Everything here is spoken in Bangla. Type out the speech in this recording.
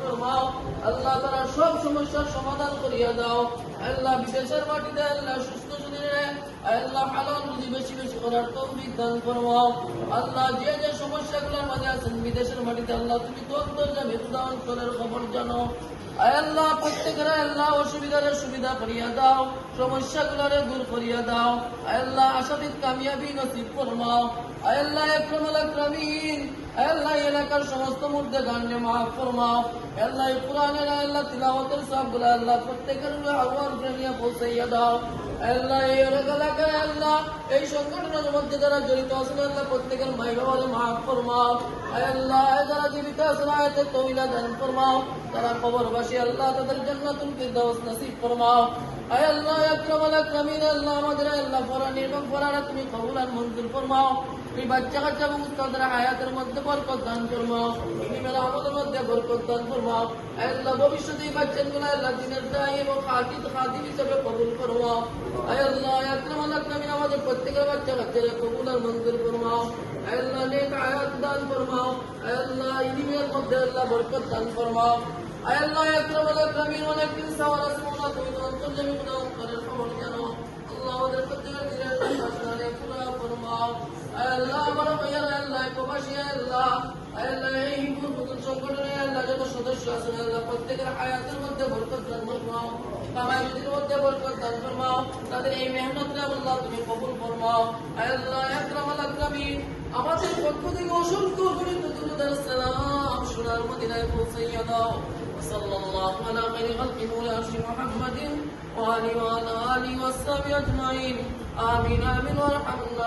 ফরমাও আল্লাহ তারা সব সমস্যার সমাধান করিয়া দাও। আল্লাহ বিদেশের মাটিতে, আল্লাহ সুস্থ শরীরে, আল্লাহ বেশি বেশি করার তৌফিক দান আল্লাহ যে যে সমস্যাগুলোর মাঝে আছেন, বিদেশের মাটিতে আল্লাহ তুমি খবর জানো। আল্লাহ, প্রত্যেকের আল্লাহ, অসুবিধার সুবিধা করিয়া দাও দূর করিয়া দাও। আল্লাহ কামিয়াবি নসিব ফরমাও আল্লাহ আল্লাহ, এলাকার সমস্ত মুদ্দে গান্ডে মাফ ফরমাও আল্লাহ কোরআনের আল্লাহ, তিলাওয়াতের সবগুলো আল্লাহ প্রত্যেকের পৌঁছাইয়া দাও। আল্লাহ এই সংগঠনের মধ্যে যারা জড়িত আছেন, আল্লাহ প্রত্যেকের মাই বাবারে মাফ ফরমাও। আল্লাহ যারা জীবিত আছেন আয়তে তৈলা দান ফরমাও। তারা খবরবাসী আল্লাহ তাদের জান্নাতুল ফিরদাউস নসিব ফরমাও। আয় আল্লাহ আকরামাল আকরামিন, আল্লাহ আমাদের আল্লাহ ফরানি এবং ফরানা তুমি কবুল আর মঞ্জুর এই বাচ্চা কাচ্চা এবং উস্তাদের হায়াতের মধ্যে বরকত দান ফরমাও ইনিমের আমাদের মধ্যে বরকত দান ফরমাও আয় আল্লাহ ভবিষ্যতে এই বাচ্চাগুলো আল্লাহ দিনের দায়ী এবং খাতিদ খাতিব হিসেবে কবুল ফরমাও আয় আল্লাহ আকরামাল আকরামিন আমাদের প্রত্যেকের বাচ্চা কাচ্চারা কবুল আর মঞ্জুর ফরমাও আয় আল্লাহ নেক আয়াত দান ফরমাও আয় আল্লাহ ইনিমের মধ্যে আল্লাহ বরকত দান ফরমাও আয় আল্লাহ আকরামাল আকরামিন অনেক দিন সাওয়াল আসমানা তুমি অন্তর্জামী গুণা অন্তরের খবর ভাইয়ারা আল্লাহ প্রবাসী আল্লাহ আয় আল্লাহ এই হিন্দু নতুন সংগঠনে আল্লাহ যত সদস্য আছেন আল্লাহ প্রত্যেকের হায়াতের মধ্যে বরকত দান ফরমাও কামাই রুজির মধ্যে বরকত দান ফরমাও তাদের এই মেহনতটা আল্লাহ তুমি কবুল ফরমাও আয় আল্লাহ আকরামাল আকরামিন আমাদের পক্ষ থেকে অসংখ্য গণিত দুরুদার সালাম সোনার মদিনায় পৌঁছাইয়া দাও وصلى الله على خير خلق مولانا محمد وآله وعلى آله وصحبه أجمعين آمين آمين وارحمنا برحمتك يا أرحم